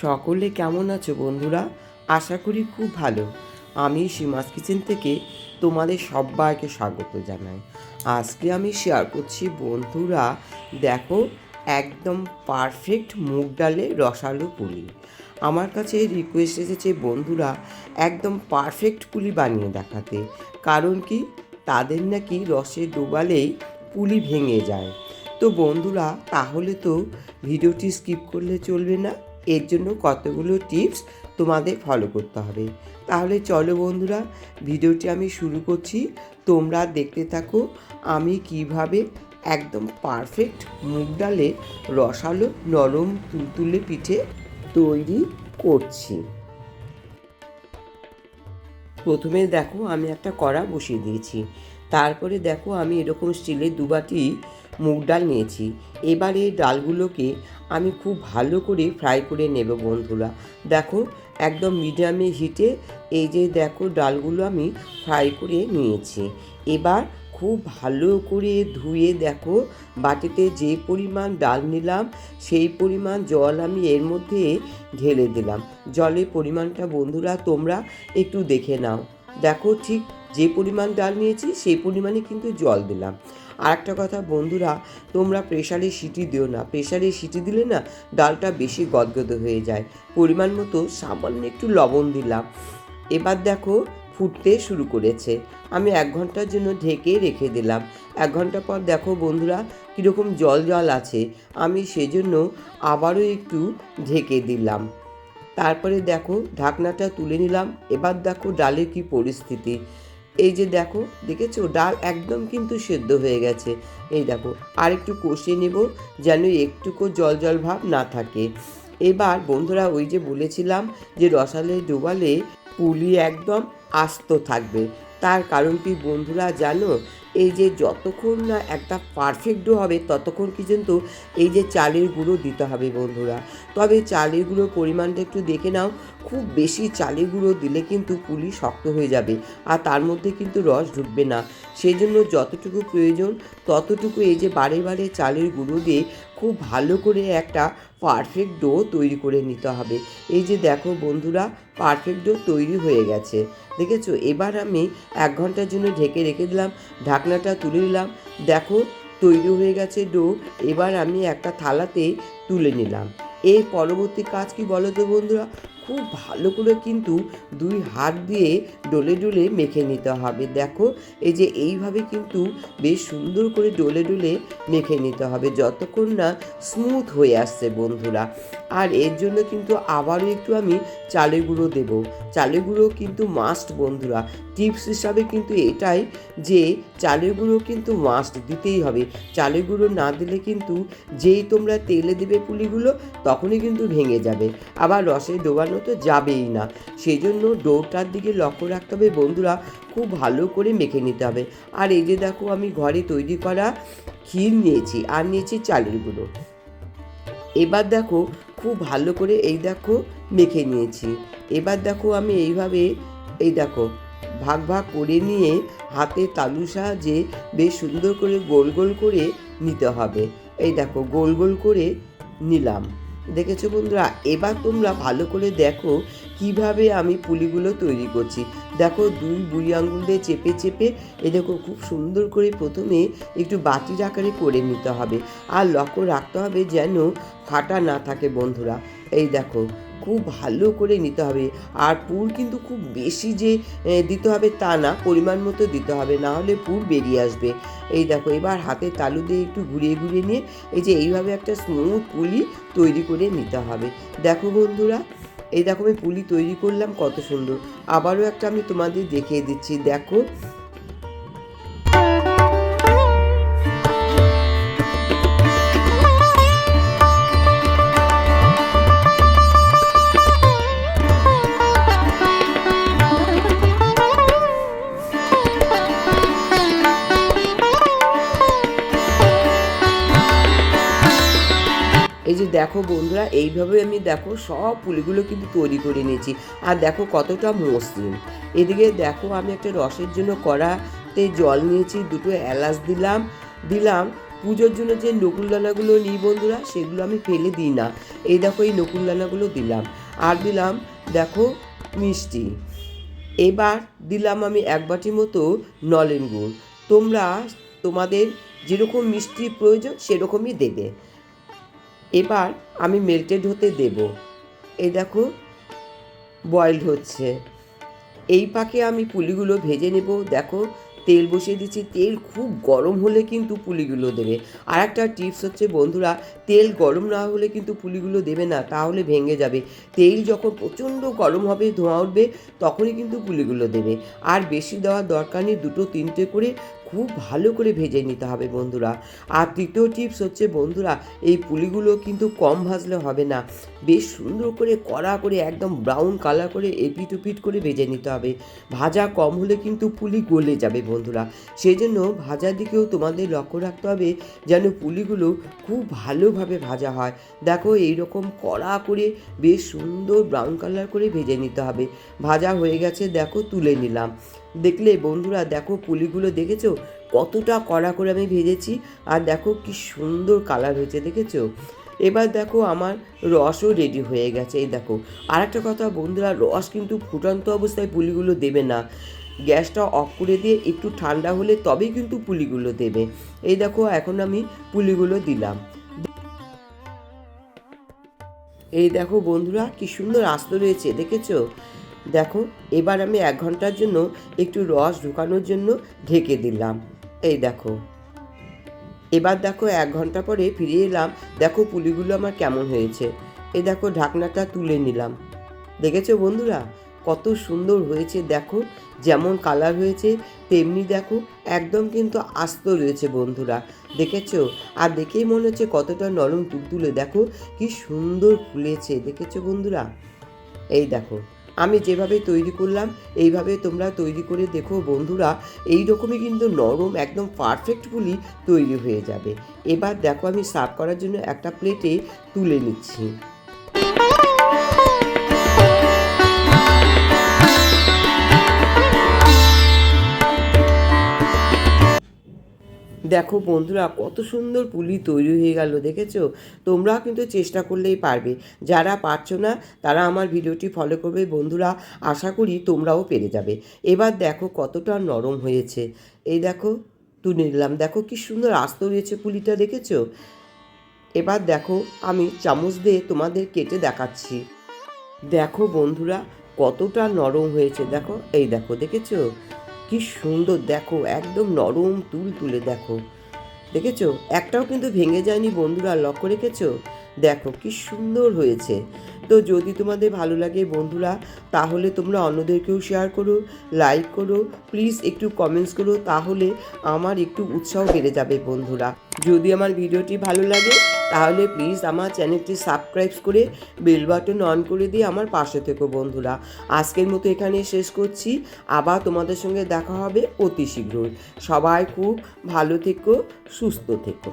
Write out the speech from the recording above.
সকলে কেমন আছো বন্ধুরা? আশা করি খুব ভালো। আমি সীমাস কিচেন থেকে তোমাদের সবাইকে স্বাগত জানাই। আজকে আমি শেয়ার করছি বন্ধুরা, দেখো, একদম পারফেক্ট মুগ ডালে রসালো পুলি। আমার কাছে রিকোয়েস্ট এসেছে বন্ধুরা, একদম পারফেক্ট পুলি বানিয়ে দেখাতে। কারণ কি? তাদের নাকি রসে ডোবালেই পুলি ভেঙে যায়। তো বন্ধুরা, তাহলে তো ভিডিওটি স্কিপ করলে চলবে না। এর জন্য কতগুলো টিপস তোমাদের ফলো করতে হবে। তাহলে চলো বন্ধুরা, ভিডিওটি আমি শুরু করছি। তোমরা দেখতে থাকো আমি কীভাবে একদম পারফেক্ট মুগ ডালে রসালো নরম তুলতুলে পিঠে তৈরি করছি। প্রথমে দেখো আমি একটা কড়া বসিয়ে দিয়েছি। তারপরে দেখো আমি এরকম স্টিলের দুবাটি মুগ ডাল নিয়েছি। এবার ডালগুলোকে আমি খুব ভালো করে ফ্রাই করে নেব বন্ধুরা। দেখো, একদম মিডিয়ামে হিটে এই যে দেখো ডালগুলো আমি ফ্রাই করে নিয়েছি। এবার খুব ভালো করে ধুয়ে দেখো, বাটিতে যে পরিমাণ ডাল নিলাম, সেই পরিমাণ জল আমি এর মধ্যে ঢেলে দিলাম। জলের পরিমাণটা বন্ধুরা তোমরা একটু দেখে নাও। দেখো ঠিক যে পরিমাণ ডাল নিয়েছি, সেই পরিমাণে কিন্তু জল দিলাম। আর একটা কথা, বন্ধুরা, তোমরা প্রেশারে সিটি দিও না। প্রেশারে সিটি দিলে না, ডালটা বেশি গদগদ হয়ে যায়। পরিমাণ মতো সামান্য একটু লবণ দিলাম। এবার দেখো, ফুটতে শুরু করেছে। আমি এক ঘণ্টার জন্য ঢেকে রেখে দিলাম। এক ঘণ্টা পর দেখো, বন্ধুরা, কীরকম জল জল আছে। আমি সেজন্য আবারও একটু ঢেকে দিলাম। তারপরে দেখো, ঢাকনাটা তুলে নিলাম। এবার দেখো, ডালের কি পরিস্থিতি। এই যে দেখো, দেখেছ? ডাল একদম কিন্তু সেদ্ধ হয়ে গেছে। এই দেখো আর একটু কষিয়ে নেব যেন একটুকু জল জল ভাব না থাকে। এবার বন্ধুরা, ওই যে বলেছিলাম যে রসালে ডোবালে পুলি একদম আস্ত থাকবে। তার কারণটি বন্ধুরা জানো? এই যে যতক্ষণ না একটা পারফেক্ট ডো হবে, ততক্ষণ কিন্তু এই যে চালের গুঁড়ো দিতে হবে বন্ধুরা। তবে চালের গুঁড়োর পরিমাণটা একটু দেখে নাও। খুব বেশি চালের গুঁড়ো দিলে কিন্তু পুলি শক্ত হয়ে যাবে আর তার মধ্যে কিন্তু রস ঢুকবে না। সেই জন্য যতটুকু প্রয়োজন, ততটুকু এই যে বারে বারে চালের গুঁড়ো দিয়ে খুব ভালো করে একটা পারফেক্ট ডো তৈরি করে নিতে হবে। এই যে দেখো বন্ধুরা পারফেক্ট ডো তৈরি হয়ে গেছে। দেখেছ? এবার আমি এক ঘণ্টার জন্য ঢেকে রেখে দিলাম, ঢাকনাটা তুলে নিলাম। দেখো, তৈরি হয়ে গেছে ডো এবার আমি একটা থালাতে তুলে নিলাম। এর পরবর্তী কাজ কি বলো তো বন্ধুরা? খুব ভালো করে কিন্তু দুই হাত দিয়ে ডলে ডলে মেখে নিতে হবে। দেখো, এই যে এইভাবে কিন্তু বেশ সুন্দর করে ডলে ডলে মেখে নিতে হবে, যতক্ষণ না স্মুথ হয়ে আসছে বন্ধুরা। আর এর জন্য কিন্তু আবারও একটু আমি চালের গুঁড়ো দেবো। চালের গুঁড়ো কিন্তু মাস্ট বন্ধুরা। টিপস হিসাবে কিন্তু এটাই যে চালের গুঁড়ো কিন্তু মাস্ট দিতেই হবে। চালের গুঁড়ো না দিলে কিন্তু যেই তোমরা তেলে দেবে পুলিগুলো তখনই কিন্তু ভেঙে যাবে। আবার রসে ডোবানো তো যাবেই না। সেই জন্য ডোটার দিকে লক্ষ্য রাখতে হবে বন্ধুরা। খুব ভালো করে মেখে নিতে হবে। আর এই যে দেখো আমি ঘরে তৈরি করা ক্ষীর নিয়েছি। আর নিয়েছি চালের গুঁড়ো। এবার দেখো খুব ভালো করে এই দেখো মেখে নিয়েছি। এবার দেখো আমি এইভাবে এই দেখো ভাগ ভাগ করে নিয়ে হাতে তালু সাহায্যে বেশ সুন্দর করে গোল গোল করে নিতে হবে। এই দেখো গোল গোল করে নিলাম। দেখেছ বন্ধুরা? এবার তোমরা ভালো করে দেখো কীভাবে আমি পুলিগুলো তৈরি করছি। দেখো দুই বুড়ি আঙুল দিয়ে চেপে চেপে, এ দেখো খুব সুন্দর করে প্রথমে একটু বাটির আকারে করে নিতে হবে। আর লক্ষ্য রাখতে হবে যেন ফাটা না থাকে বন্ধুরা। এই দেখো খুব ভালো করে নিতে হবে। আর পুর কিন্তু খুব বেশি যে দিতে হবে তা না, পরিমাণ মতো দিতে হবে, না হলে পুর বেরিয়ে আসবে। এই দেখো, এবার হাতে তালু দিয়ে একটু ঘুরিয়ে ঘুরিয়ে নিয়ে, এই যে এইভাবে একটা স্মুথ পুলি তৈরি করে নিতে হবে। দেখো বন্ধুরা, এই দেখো আমি পুলি তৈরি করলাম, কত সুন্দর। আবারও একটা আমি তোমাদের দেখিয়ে দিচ্ছি। দেখো দেখো বন্ধুরা, এইভাবে আমি দেখো সব পুলিগুলো কিন্তু তৈরি করে নিয়েছি। আর দেখো কতটা মসৃণ। এদিকে দেখো আমি একটা রসের জন্য কড়াতে জল নিয়েছি, দুটো এলাচ দিলাম দিলাম। পুজোর জন্য যে নকুলদানাগুলো নিই বন্ধুরা, সেগুলো আমি ফেলে দিই না। এই দেখো এই নকুলদানাগুলো দিলাম। আর দিলাম দেখো মিষ্টি। এবার দিলাম আমি এক বাটি মতো নলেন গুড়। তোমরা তোমাদের যেরকম মিষ্টি প্রয়োজন সেরকমই দেবে। এবার আমি মেল্টেড হতে দেব। এই দেখো বয়েলড হচ্ছে। এই পাকে আমি পুলিগুলো ভেজে নেব। দেখো, তেল বসিয়ে দিচ্ছি। তেল খুব গরম হলে কিন্তু পুলিগুলো দেবে। আর একটা টিপস হচ্ছে, বন্ধুরা, তেল গরম না হলে কিন্তু পুলিগুলো দেবে না, তাহলে ভেঙে যাবে। তেল যখন প্রচণ্ড গরম হবে, ধোঁয়া উঠবে, তখনই কিন্তু পুলিগুলো দেবে। আর বেশি দেওয়ার দরকার নেই, দুটো তিনটে করে খুব ভালো করে ভেজে নিতে হবে বন্ধুরা। আর তৃতীয় টিপস হচ্ছে বন্ধুরা, এই পুলিগুলো কিন্তু কম ভাজলে হবে না। বেশ সুন্দর করে কড়া করে একদম ব্রাউন কালার করে এপিট উপিট করে ভেজে নিতে হবে। ভাজা কম হলে কিন্তু পুলি গলে যাবে বন্ধুরা। সেই জন্য ভাজার দিকেও তোমাদের লক্ষ্য রাখতে হবে যেন পুলিগুলো খুব ভালোভাবে ভাজা হয়। দেখো এইরকম কড়া করে বেশ সুন্দর ব্রাউন কালার করে ভেজে নিতে হবে। ভাজা হয়ে গেছে, দেখো তুলে নিলাম। দেখলে, বন্ধুরা, দেখো পুলিগুলো দেখেছ? কতটা কড়া করে আমি ভেজেছি আর দেখো কি সুন্দর কালার হয়েছে, দেখেছ? এবার দেখো আমার রসও রেডি হয়ে গেছে, এই দেখো। আর একটা কথা, বন্ধুরা, রস কিন্তু ফুটন্ত অবস্থায় পুলিগুলো দেবে না। গ্যাসটা অফ করে দিয়ে একটু ঠান্ডা হলে তবেই কিন্তু পুলিগুলো দেবে। এই দেখো, এখন আমি পুলিগুলো দিলাম। এই দেখো, বন্ধুরা, কি সুন্দর আস্ত রয়েছে, দেখেছ? দেখো, এবার আমি এক ঘণ্টার জন্য একটু রস ঢুকানোর জন্য ঢেকে দিলাম। এই দেখো। এবার দেখো, এক ঘণ্টা পরে ফিরে এলাম। দেখো, পুলিগুলো আমার কেমন হয়েছে। এই দেখো, ঢাকনাটা তুলে নিলাম। দেখেছ বন্ধুরা? কত সুন্দর হয়েছে, দেখো। যেমন কালার হয়েছে, তেমনি দেখো, একদম কিন্তু আস্ত রয়েছে বন্ধুরা। দেখেছ? আর দেখেই মনে হচ্ছে কতটা নরম তুলতুলে, দেখো। কি সুন্দর ফুলেছে, দেখেছ বন্ধুরা? এই দেখো। আমি যেভাবে তৈরি করলাম, এইভাবে তোমরা তৈরি করে দেখো বন্ধুরা এই রকমই কিন্তু নরম, একদম পারফেক্টগুলি তৈরি হয়ে যাবে। এবার দেখো আমি সার্ভ করার জন্য একটা প্লেটে তুলে নিচ্ছি। দেখো বন্ধুরা, কত সুন্দর পুলি তৈরি হয়ে গেল, দেখেছ? তোমরাও কিন্তু চেষ্টা করলেই পারবে। যারা পারছ না, তারা আমার ভিডিওটি ফলো করবে। বন্ধুরা, আশা করি তোমরাও পেরে যাবে। এবার দেখো কতটা নরম হয়েছে। এই দেখো, তুলে নিলাম। দেখো কি সুন্দর আস্ত রয়েছে পুলিটা, দেখেছ? এবার দেখো, আমি চামচ দিয়ে তোমাদের কেটে দেখাচ্ছি। দেখো বন্ধুরা, কতটা নরম হয়েছে। দেখো, এই দেখো, দেখেছ? কি সুন্দর, দেখো, একদম নরম তুল তুলে দেখো। দেখেছ? একটাও কিন্তু ভেঙে যায়নি বন্ধুরা লক্ষ্য রেখেছো? দেখো, কি সুন্দর হয়েছে। তো যদি তোমাদের ভালো লাগে বন্ধুরা, তাহলে তোমরা অন্যদেরকেও শেয়ার করো লাইক করো প্লিজ একটু কমেন্টস করো, তাহলে আমার একটু উৎসাহ বেড়ে যাবে বন্ধুরা। যদি আমার ভিডিওটি ভালো লাগে তাহলে প্লিজ আমার চ্যানেলটি সাবস্ক্রাইব করে বেল বাটন অন করে দিয়ে আমার পাশে থেকো বন্ধুরা। আজকের মতো এখানে শেষ করছি। আবার তোমাদের সঙ্গে দেখা হবে অতি শীঘ্রই। সবাই খুব ভালো থেকো, সুস্থ থেকো।